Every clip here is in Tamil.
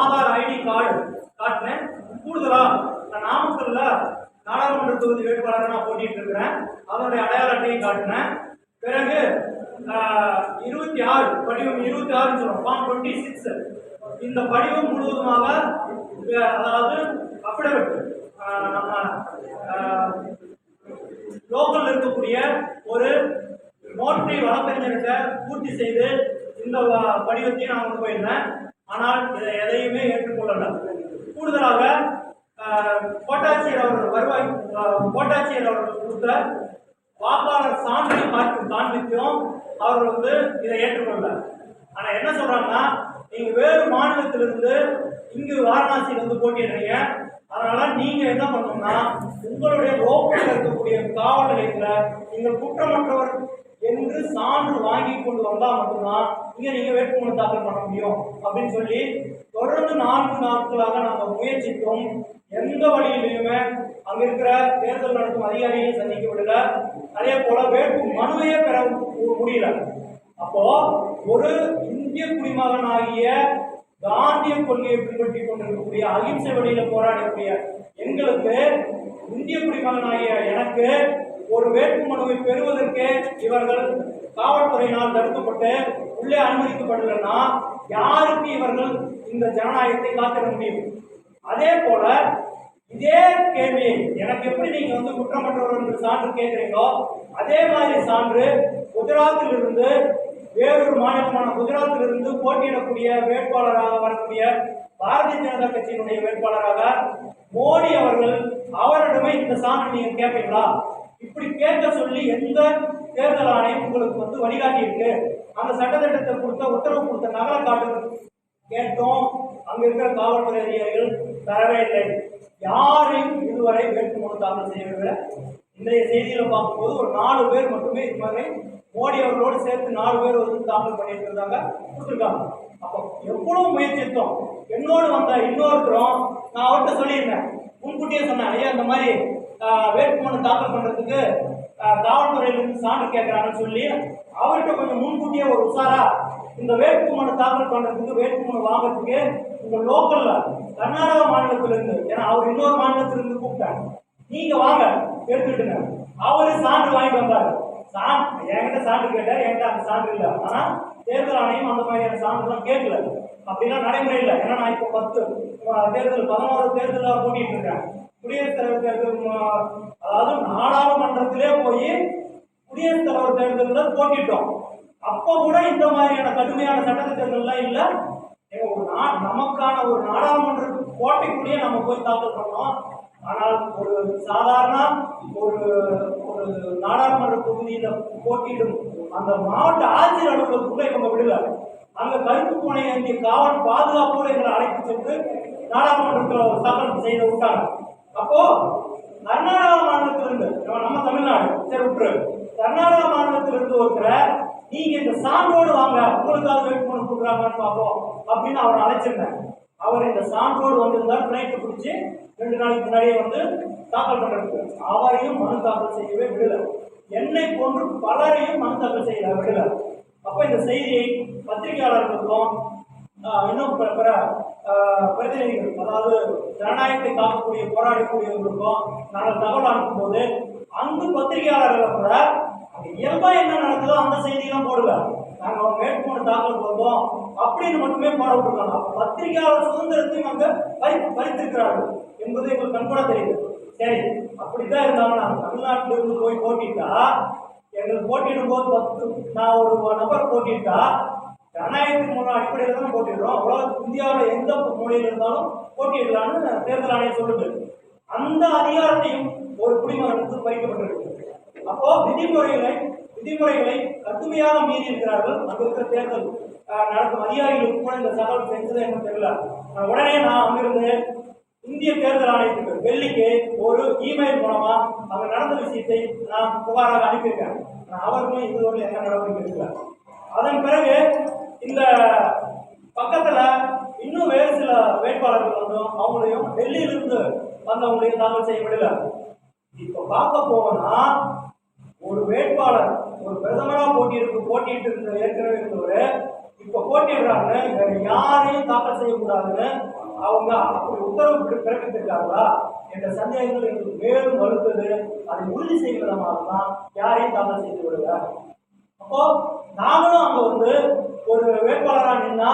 ஆதார் ஐடி கார்டு காட்டினேன். கூடுதலா நான் நாமக்கல்ல நாடாளுமன்ற தொகுதி வேட்பாளரை நான் போட்டிட்டு இருக்கிறேன். அதனுடைய அடையாள அட்டையை காட்டினேன். பிறகு இருபத்தி ஆறு படிவம் இருபத்தி ஆறுன்னு சொல்லுவோம் ஃபார்ம் டுவெண்ட்டி சிக்ஸ் இந்த படிவம் முழுவதுமாக அதாவது அஃபிடவிட் நம்ம லோக்கல் இருக்கக்கூடிய ஒரு நோட்டரி வழக்கறிஞர்கிட்ட பூர்த்தி செய்து இந்த படிவத்தையும் நான் கொண்டு போயிருந்தேன். ஆனால் இதை எதையுமே ஏற்றுக்கொள்ளல. கூடுதலாக கோட்டாட்சியர் அவர்கள் வருவாய் கோட்டாட்சியர் அவர்கள் கொடுத்த வாக்காளர் சான்றை பார்த்து காண்பித்தும் அவர்கள் வந்து இதை ஏற்றுக்கொள்ளல. ஆனால் என்ன சொல்றாங்கன்னா நீங்க வேறு மாநிலத்திலிருந்து இங்கு வாரணாசியில் வந்து போட்டிடுறீங்க அதனால நீங்க என்ன பண்ணணும்னா உங்களுடைய லோக்கல் இருக்கக்கூடிய காவல் நிலையத்தில் நீங்கள் குற்றமற்றவர் என்று சான்று வாங்கி கொண்டு வந்தா மட்டும்தான் இங்க நீங்க வேட்புமனு தாக்கல் பண்ண முடியும். அப்படின்னு சொல்லி தொடர்ந்து நான்கு நாட்களாக நாங்கள் முயற்சித்தோம். எந்த வழியிலையுமே அங்க இருக்கிற தேர்தல் நடத்தும் அதிகாரியை சந்திக்க விடல. அதே போல வேட்பு மனுவையே பெற முடியல. அப்போ ஒரு இந்திய குடிமகன் ஆகிய காந்திய கொள்கையை பின்பற்றி கொண்டிருக்கக்கூடிய அகிம்சை வழியில போராடக்கூடிய எங்களுக்கு இந்திய குடிமகனாகிய எனக்கு ஒரு வேட்பு மனுவை பெறுவதற்கு இவர்கள் காவல்துறையினால் தடுக்கப்பட்டு உள்ளே அனுமதிக்கப்படலைன்னா யாருக்கு இவர்கள் இந்த ஜனநாயகத்தை காத்திட முடியும்? அதே போல இதே கேள்வி எனக்கு எப்படி நீங்க வந்து குற்றமற்றவர் என்று சான்று கேட்கிறீங்களோ அதே மாதிரி சான்று குஜராத்தில் இருந்து வேறொரு மாநிலமான குஜராத்தில் இருந்து போட்டியிடக்கூடிய வேட்பாளராக வரக்கூடிய பாரதிய ஜனதா கட்சியினுடைய வேட்பாளராக மோடி அவர்கள் அவரிடமே இந்த சான்று நீங்க கேட்பீங்களா? இப்படி கேட்க சொல்லி எந்த தேர்தல் ஆணையம் உங்களுக்கு வந்து வழிகாட்டி இருக்கு அந்த சட்டத்திட்டத்தை கொடுத்த உத்தரவு கொடுத்த நகர காட்டு கேட்டோம். அங்க இருக்கிற காவல்துறை அதிகாரிகள் தரவே இல்லை. யாரையும் இதுவரை வேட்புமனு தாக்கல் செய்யவில்லை. இன்றைய செய்தியில பார்க்கும்போது ஒரு நாலு பேர் மட்டுமே இது மாதிரி மோடி அவர்களோடு சேர்த்து நாலு பேர் வந்து தாக்கல் பண்ணிட்டு இருந்தாங்க கொடுத்துருக்காங்க. அப்போ எவ்வளவு முயற்சித்தோம். என்னோடு வந்த இன்னொருத்தரும் நான் அவர்கிட்ட சொல்லியிருந்தேன். முன்கூட்டியே சொன்னேன் ஐயா இந்த மாதிரி வேட்புமனு தாக்கல் பண்றதுக்கு காவல்துறையிலிருந்து சான்று கேட்கறாங்கன்னு சொல்லி அவர்கிட்ட கொஞ்சம் முன்கூட்டியே ஒரு உஷாரா இந்த வேட்புமனு தாக்கல் பண்றதுக்கு வேட்புமனு வாங்குறதுக்கு உங்க லோக்கல்ல கர்நாடக மாநிலத்திலிருந்து ஏன்னா அவர் இன்னொரு மாநிலத்திலிருந்து கூப்பிட்டாங்க. நீங்க வாங்க எடுத்துக்கிட்டுங்க. அவரு சான்று வாங்கிட்டு வந்தாரு. சான் என்கிட்ட சான்று கேட்டார் என்கிட்ட அந்த சான்று இல்லை. ஆனா தேர்தல் ஆணையம் அந்த மாதிரியான சான்றுலாம் கேட்கல. அப்படிலாம் நடைமுறை இல்லை. ஏன்னா நான் இப்போ பத்து தேர்தல் பதினோரு தேர்தலாக கூட்டிகிட்டு இருக்கேன். குடியரசுத் தலைவர் தேர்தல் அதாவது நாடாளுமன்றத்திலே போய் குடியரசுத் தலைவர் தேர்தலில் போட்டிட்டோம். அப்போ கூட இந்த மாதிரியான கடுமையான சட்டத்திட்டங்கள்லாம் இல்லை. ஒரு நா நமக்கான ஒரு நாடாளுமன்ற கோட்டைக்குள்ளேயே நம்ம போய் தாக்கல் பண்ணோம். ஆனால் ஒரு சாதாரண ஒரு ஒரு நாடாளுமன்ற தொகுதியில போட்டியிடும் அந்த மாவட்ட ஆட்சியர் அலுவலகத்துக்குள்ள இவங்க விடல அங்க கருப்பு பூனை காவல் பாதுகாப்போடு எங்களை அழைத்து சென்று நாடாளுமன்றத்தில் தாக்கல் செய்து விட்டாங்க அப்போ கர்நாடகா மாநிலத்திலிருந்து நம்ம நம்ம தமிழ்நாடு சரி விட்டுரு. கர்நாடகா மாநிலத்திலிருந்து ஒருத்தரை நீங்க இந்த சான்றோடு வாங்க உங்களுக்காக வேட்புமனு கொடுக்குறாங்கன்னு பார்ப்போம் அப்படின்னு அவர் அழைச்சிருந்தாங்க அவர் இந்த சான்றோடு வந்திருந்தார் பிளைட்டை பிடிச்சி ரெண்டு நாளைக்கு முன்னாடியே வந்து தாக்கல் பண்றதுக்கு. அவரையும் மனு தாக்கல் செய்யவே விடல. என்னை போன்று பலரையும் மனு தாக்கல் செய்யல விடல. அப்ப இந்த செய்தியை பத்திரிகையாளர்களுக்கும் இன்னும் பிற பிற, பிரதிநிதிகள் அதாவது ஜனநாயகத்தை காக்கக்கூடிய போராடக்கூடியவர்களுக்கும் நாங்கள் தகவல் அனுப்பும்போது அங்கு பத்திரிகையாளர்களை கூட இயல்பா என்ன நடக்குதோ அந்த செய்தியெல்லாம் போடுவேன் நாங்கள் அவங்க வேட்புமனு தாக்கல் போடுவோம் அப்படின்னு மட்டுமே போட பத்திரிகையாளர் சுதந்திரத்தையும் அங்க பறி பறித்திருக்கிறார்கள் என்பது எங்களுக்கு கண்கூட தெரியுது. சரி அப்படித்தான் இருந்தாலும் நாங்க தமிழ்நாட்டில போய் போட்டிட்டா எங்களுக்கு போட்டியிடும் போது பத்து நான் ஒரு நபர் போட்டிட்டா ஜனநாயகத்துக்கு மூலம் அடிப்படையில் தான் போட்டிடுறோம். உலகத்துக்கு இந்தியாவில் எந்த மொழியில் இருந்தாலும் போட்டியிடலாம்னு தேர்தல் ஆணையம் சொல்லுது. அந்த அதிகாரத்தையும் ஒரு குடிமகனுக்கு பறிக்கப்பட்டிருக்கு. அப்போ விதிமுறைகளை விதிமுறைகளை கடுமையாக மீறி இருக்கிறார்கள் அங்கு இருக்கிற தேர்தல். நடக்கும் அதிகாரிகளுக்கு கூட இந்த தகவல் செஞ்சதே எனக்கு தெரியல. நான் உடனே நான் அங்கிருந்து இந்திய தேர்தல் ஆணையத்துக்கு டெல்லிக்கு ஒரு இமெயில் மூலமா அங்க நடந்த விஷயத்தை நான் புகாராக அனுப்பியிருக்கேன். அவர்களும் இதுவரை என்ன நடவடிக்கை எடுக்கல. அதன் பிறகு இந்த பக்கத்துல இன்னும் வேறு சில வேட்பாளர்கள் வந்தும். அவங்களையும் டெல்லியிலிருந்து வந்தவங்களையும் தாக்கல் செய்ய முடியல இப்ப பார்க்க போனா ஒரு வேட்பாளர் ஒரு பிரதமரா போட்டியிருக்கு போட்டிட்டு இருந்த ஏற்கனவே இருந்தவர் இப்போ போட்டிடுறாங்க வேற யாரையும் தாக்கல் செய்யக்கூடாதுன்னு அவங்க அப்படி உத்தரவு பிறப்பித்திருக்காங்களா என்ற சந்தேகங்கள் எங்களுக்கு மேலும் வலுத்தது. அதை உறுதி செய்யும் விதமாக தான் யாரையும் தாக்கல் செய்து விடுங்க அப்போ நாமளும் அங்க வந்து ஒரு வேட்பாளராக நின்னா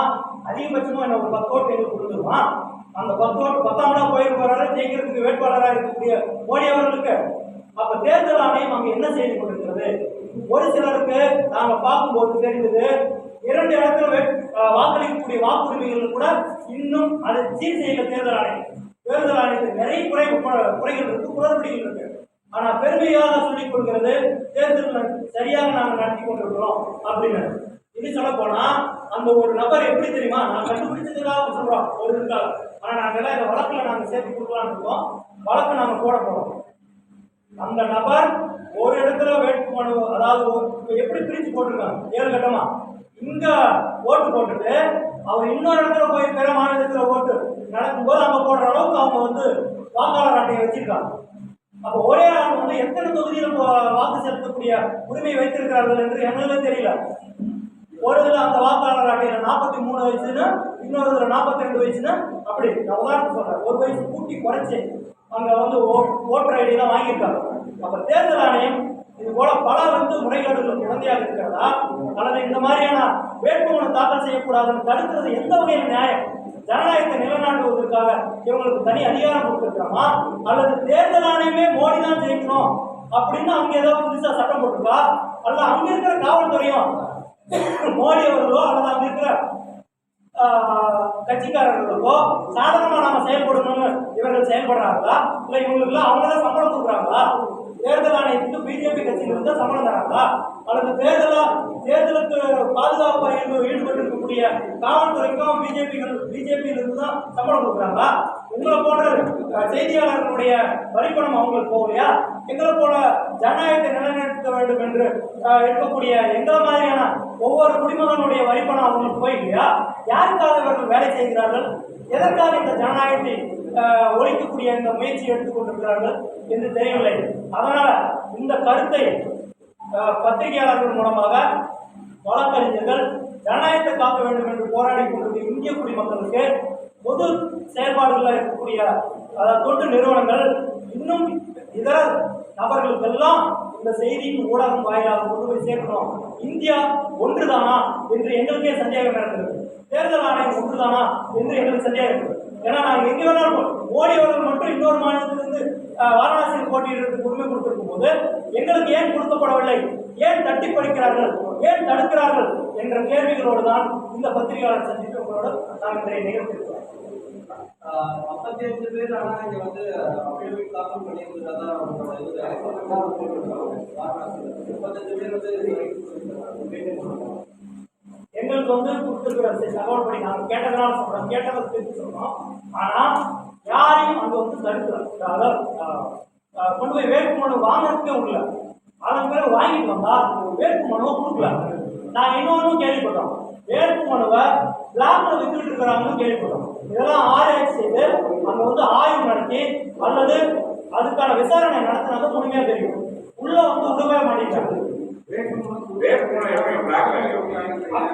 அதிகபட்சமா என்ன ஒரு பத்து ஓட்டு எங்களுக்கு கொடுத்துருவான் அந்த பத்து ஓட்டு பத்தாம் இடம் போயிருப்பாரு ஜெயிக்கிறதுக்கு வேட்பாளராக இருக்கக்கூடிய மோடி அவர்களுக்கு. அப்ப தேர்தல் ஆணையம் அங்க என்ன செய்து கொண்டிருக்கிறது? ஒரு சிலருக்கு நாங்க பார்க்கும்போது தெரிந்தது இரண்டு இடத்துல வாக்களிக்கக்கூடிய வாக்குரிமைகள் கூட இன்னும் அதை சீர் செய்யல தேர்தல் ஆணையம். தேர்தல் ஆணையத்தில் நிறைய குறை குறை- குறைகள் இருக்கு குளறுபடிகள் இருக்கு. ஆனா பெருமையாக சொல்லிக் கொள்கிறது தேர்தல் சரியாக நாங்கள் நடத்தி கொண்டிருக்கிறோம் அப்படின்னு இது சொல்ல போனா அந்த ஒரு நபர் எப்படி தெரியுமா? நான் கண்டுபிடிச்சதுக்காக சொல்றோம். ஒரு இதுக்காக ஆனா நாங்க எல்லாம் இந்த வழக்குல நாங்க சேர்த்து கொடுக்கலாம்னு இருக்கோம். வழக்கு நாங்க போட போறோம். அந்த நபர் ஒரு இடத்துல வேட்புமனு அதாவது ஒரு- எப்படி பிரிச்சு போட்டிருக்காங்க? ஏழு கட்டமா? இங்க ஓட்டு போட்டுட்டு அவர் இன்னொரு இடத்துல போய் பிற மாநிலத்துல ஓட்டு நடக்கும்போது அங்க போடுற அளவுக்கு அவங்க வந்து வாக்காளர் அட்டையை வச்சிருக்காங்க. அப்ப ஒரே ஆள் வந்து எத்தனை தொகுதியில் வாக்கு செலுத்தக்கூடிய உரிமை வைத்திருக்கிறார்கள் என்று எங்களுக்கு தெரியல. ஒரு இதுல அந்த வாக்காளர் அட்டையில நாற்பத்தி மூணு வயசுன்னு இன்னொரு இதுல நாற்பத்தி ரெண்டு வயசுன்னு அப்படி நான் உதாரணம் சொல்றேன். ஒரு வயசு கூட்டி குறைச்சு அங்க வந்து ஓட்டர் ஐடி எல்லாம் வாங்கியிருக்காங்க. அப்ப தேர்தல் ஆணையம் இது போல பல வந்து முறைகேடுகள் குழந்தையாக இருக்கிறதா? அல்லது இந்த மாதிரியான வேட்புமனு தாக்கல் செய்யக்கூடாதுன்னு தடுக்கிறது எந்த வகையில் நியாயம்? ஜனநாயகத்தை நிலைநாட்டுவதற்காக இவங்களுக்கு தனி அதிகாரம் கொடுத்துருக்காமா அல்லது தேர்தல் ஆணையமே மோடி தான் ஜெயிக்கணும் அப்படின்னு அவங்க ஏதாவது புதுசாக சட்டம் போட்டிருக்கா? அல்லது அங்க இருக்கிற காவல்துறையும் மோடி அவர்களோ அல்லது அங்க இருக்கிற கட்சிக்காரர்களுக்கோ சாதகமா நாம செயல்படணும்னு இவர்கள் செயல்படுறாங்களா? இல்லை இவங்களுக்குலாம் அவங்க தான் சம்பளம் கொடுக்குறாங்களா? தேர்தல் ஆணையத்துக்கு பிஜேபி கட்சியிலிருந்து தான் சம்பளம் தராங்களா அல்லது தேர்தலா தேர்தலுக்கு பாதுகாப்பாக ஈடு- ஈடுபட்டு இருக்கக்கூடிய காவல்துறைக்கும் பிஜேபி பிஜேபியிலிருந்து தான் சம்பளம் கொடுக்குறாங்களா? உங்களை போன்ற செய்தியாளர்களுடைய வரிப்பணம் அவங்களுக்கு போகலையா? எங்களை போல ஜனநாயகத்தை நிலைநிறுத்த வேண்டும் என்று இருக்கக்கூடிய எங்களை மாதிரியான ஒவ்வொரு குடிமகனுடைய வரிப்பணம் அவங்களுக்கு போயில்லையா யாருக்காக இவர்கள் வேலை செய்கிறார்கள்? எதற்காக இந்த ஜனநாயகத்தை ஒழிக்கக்கூடிய இந்த முயற்சி எடுத்துக்கொண்டிருக்கிறார்கள் என்று தெரியவில்லை. அதனால் இந்த கருத்தை பத்திரிகையாளர்கள் மூலமாக வழக்கறிஞர்கள் ஜனநாயகத்தை காக்க வேண்டும் என்று போராடி கொண்டிருக்கிற இந்திய குடிமக்களுக்கு பொது செயல்பாடுகளில் இருக்கக்கூடிய அதாவது தொண்டு நிறுவனங்கள் இன்னும் இதர நபர்களுக்கெல்லாம் இந்த செய்தியின் ஊடகம் வாயிலாக கொண்டு போய் சேர்க்கணும். இந்தியா ஒன்றுதானா என்று எங்களுக்கே சந்தேகம் இருக்கிறது தேர்தல் ஆணையம் ஒன்றுதானா என்று எங்களுக்கு சந்தேகம். இருக்கிறது ஏன்னா நாங்கள் எங்கே வேணாலும் மோடி அவர்கள் மட்டும் இன்னொரு மாநிலத்திலிருந்து வாரணாசியில் போட்டியிடுறதுக்கு உரிமை கொடுத்திருக்கும் போது எங்களுக்கு ஏன் கொடுக்கப்படவில்லை? ஏன் தட்டி படிக்கிறார்கள் ஏன் தடுக்கிறார்கள்? என்ற கேள்விகளோடு தான் இந்த பத்திரிகையாளர் சந்திப்பு உங்களோட நான் இன்றைய நிகழ்த்திருக்கிறேன் ஐம்பத்தி அஞ்சு பேர் ஆனா இங்கே வந்து அபிடவிட் தாக்கல் பண்ணியிருந்ததா முப்பத்தஞ்சு பேர் வந்து எங்களுக்கு வந்து கொடுத்துருக்கிற தகவல் பண்ணி நாங்கள் கேட்டதுனால சொல்றோம். கேட்டதை தெரிஞ்சு சொல்றோம். ஆனா யாரையும் அங்க வந்து தடுக்கிறார் அதாவது கொண்டு போய் வேட்புமனு வாங்குறதுக்கே உள்ள அதன் பிறகு வாங்கிட்டு வந்தா வேட்புமனுவை கொடுக்கல. நான் இன்னொன்னும் கேள்விப்பட்டோம். வேட்புமனுவை பிளாக்ல வித்துட்டு இருக்கிறாங்கன்னு கேள்விப்பட்டோம். இதெல்லாம் ஆராய்ச்சி செய்து அங்க வந்து ஆய்வு நடத்தி அல்லது அதுக்கான விசாரணை நடத்தினது முழுமையா தெரியும். உள்ள வந்து விடவே மாட்டேங்கிறாங்க.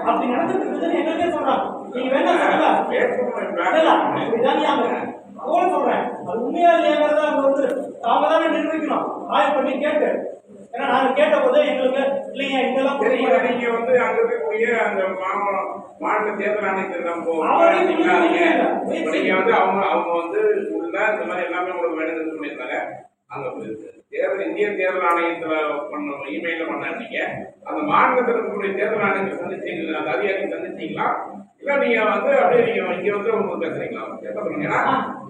அப்படி நடந்துட்டு என்னன்னே எங்களுக்கே நீங்க வேணா சொல்லுங்க வேட்புமனு ஞாபகம். சொல்றேன் அது உண்மையா இல்லையாங்கிறத அவங்க வந்து அவங்க தானே நிரூபிக்கணும் ஆய்வு பண்ணி கேட்டு ஏன்னா நாங்க கேட்ட போது எங்களுக்கு இல்லைங்க இங்கெல்லாம் சரி, நீங்க வந்து அங்க இருக்கக்கூடிய அந்த மாநில மாநில தேர்தல் ஆணையத்திடம் போ- நீங்க வந்து அவங்க அவங்க வந்து உள்ள இந்த மாதிரி எல்லாமே உங்களுக்கு வேணும்னு சொல்லியிருந்தாங்க அங்க தேர்தல் இந்திய தேர்தல் ஆணையத்துல பண்ண இமெயில பண்ணாதீங்க அந்த மாநிலத்தில் இருக்கக்கூடிய தேர்தல் ஆணையத்தை சந்திச்சீங்களா? அந்த அதிகாரி சந்திச்சீங்களா? இல்ல நீங்க வந்து அப்படியே நீங்க இங்க வந்து உங்களுக்கு பேசுறீங்களா? எப்ப சொல்லுங்க. ஏன்னா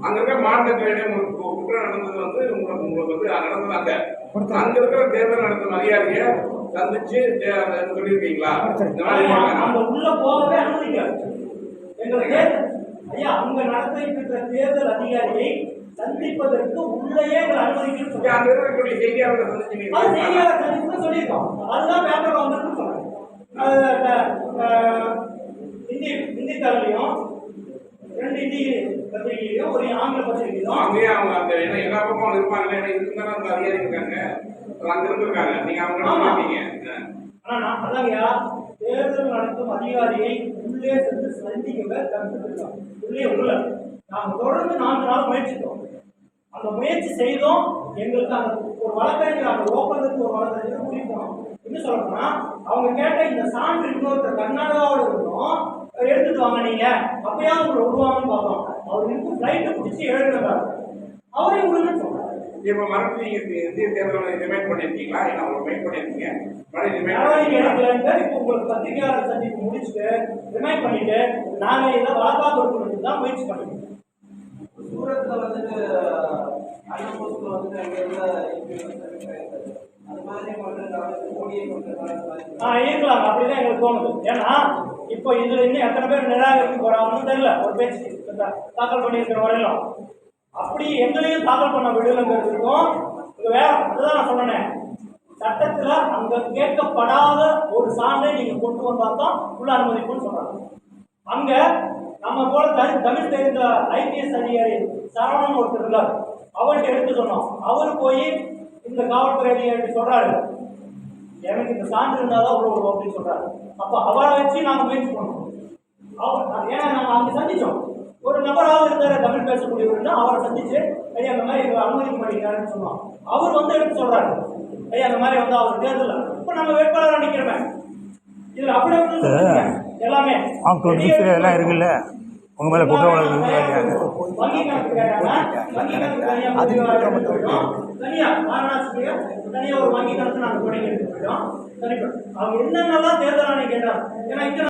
அங்க இருக்க மாநிலத்திலே உங்களுக்கு குற்றம் நடந்தது வந்து உங்களுக்கு உங்களுக்கு வந்து நடந்தது அங்க அங்க இருக்கிற தேர்தல் நடத்தும் அதிகாரியை சந்திச்சு சொல்லியிருக்கீங்களா? இந்த மாதிரி உள்ள போகவே அனுமதிக்காது. ஐயா அங்க நடத்திட்டு இருக்கிற தேர்தல் அதிகாரியை சந்திப்பதற்கு உள்ளேயே அங்க இருக்கக்கூடிய செய்தியாளர்கள் அது சந்திச்சீங்க செய்தியாளர் சந்திப்பு சொல்லியிருக்கோம். அதுதான் பேப்பர்ல வந்துருக்குன்னு சொல்றேன் அது, ஹிந்தி ஹிந்தி தாளிலையும் ரெண்டு ஹிந்தி பத்திரிகையிலையும் ஒரு ஆங்கில பத்திரிகையிலும். அங்கேயே அவங்க அந்த ஏன்னா எல்லா பக்கம் இருப்பாங்க. ஏன்னா இதுக்கு அந்த அதிகாரி இருக்காங்க. அங்க இருந்திருக்காங்க. நீங்க அவங்க. இருக்கீங்க ஆனா நான் அதாங்கய்யா தேர்தல் நடத்தும் அதிகாரியை உள்ளே சென்று சந்திக்கவே கற்றுக்கிட்டோம் உள்ளே உள்ள. நாங்கள் தொடர்ந்து நான்கு நாள் முயற்சித்தோம் அந்த முயற்சி செய்தோம். எங்களுக்கு அந்த ஒரு வழக்கறிஞர் அந்த ஓப்பனுக்கு ஒரு வழக்கறிஞர் போனோம் என்ன சொல்லணும்னா அவங்க கேட்ட இந்த சான்று இன்னொருத்தர் கர்நாடகாவோட இருந்தோம் எடுத்துட்டு வாங்க நீங்க. அப்பயாவது உங்களை விடுவாங்கன்னு பார்த்தோம் அவர் இன்னும் ஃப்ளைட்டை பிடிச்சி எழுதுனாரு அவரே விடுங்கன்னு சொன்னார். இப்ப மறுபடியும் நீங்க இந்திய தேர்தல் ரிமைண்ட் மறுபடியும் நடவடிக்கை ரிமைண்ட் எடுக்கலன்ட்டு இப்போ உங்களுக்கு பத்திரிகையாளர் சந்திப்பு முடிச்சுட்டு ரிமைண்ட் பண்ணிட்டு நாங்க இதை வழக்காக கொடுக்கறதுக்கு தான் முயற்சி பண்ணிருக்கோம். சூரத்தில் வந்துட்டு அண்ணன் வந்துட்டு அங்கே உள்ள அது மாதிரி மோடியை ஆ இருக்கலாம். அப்படிதான் எங்களுக்கு தோணுது. ஏன்னா இப்போ இதுல இன்னும் எத்தனை பேர் நிராகரிக்க போறாங்கன்னு தெரியல. ஒரு பேச்சு தாக்கல் பண்ணியிருக்கிற வரையிலும். அப்படி எங்களையும் தாக்கல் பண்ண விடுதலைங்கிறதுக்கும் இது வேற அதுதான் நான் சொன்னேன். சட்டத்தில் அங்கே கேட்கப்படாத ஒரு சான்றை நீங்கள் கொண்டு வந்தா தான் உள்ள அனுமதிப்புன்னு சொல்றாங்க அங்க நம்ம போல தமிழ் தமிழ் தெரிந்த ஐபிஎஸ் அதிகாரி சரவணன் ஒருத்தர் இருந்தார் அவர்கிட்ட எடுத்து சொன்னோம். அவர் போய் இந்த காவல்துறை அதிகாரி சொல்றாரு. எனக்கு இந்த சான்று இருந்தால் தான் உள்ள விடுவோம் அப்படின்னு சொல்றாரு. அப்போ அவரை வச்சு நாங்கள் முயற்சி பண்ணோம். அவர் ஏன்னா நாங்கள் அங்கே சந்திச்சோம். ஒரு நபராக இருந்தார் தமிழ் பேசக்கூடியவர்னா அவரை சந்திச்சு ஐயா அந்த மாதிரி எங்களை அனுமதிக்க மாட்டேங்கிறாருன்னு சொன்னோம். அவர் வந்து எடுத்து சொல்றாரு. ஐயா அந்த மாதிரி வந்து அவர் தேர்தல் இப்போ நம்ம வேட்பாளராக நிற்கிறோமே இதில் அப்படி வந்து எல்லாமே. அவங்க இருக்குல்ல. உங்க மேல குற்ற வழக்கு ஒரு அவங்க என்னென்னலாம் தேர்தல் ஆணையம் கேட்டாங்க? ஏன்னா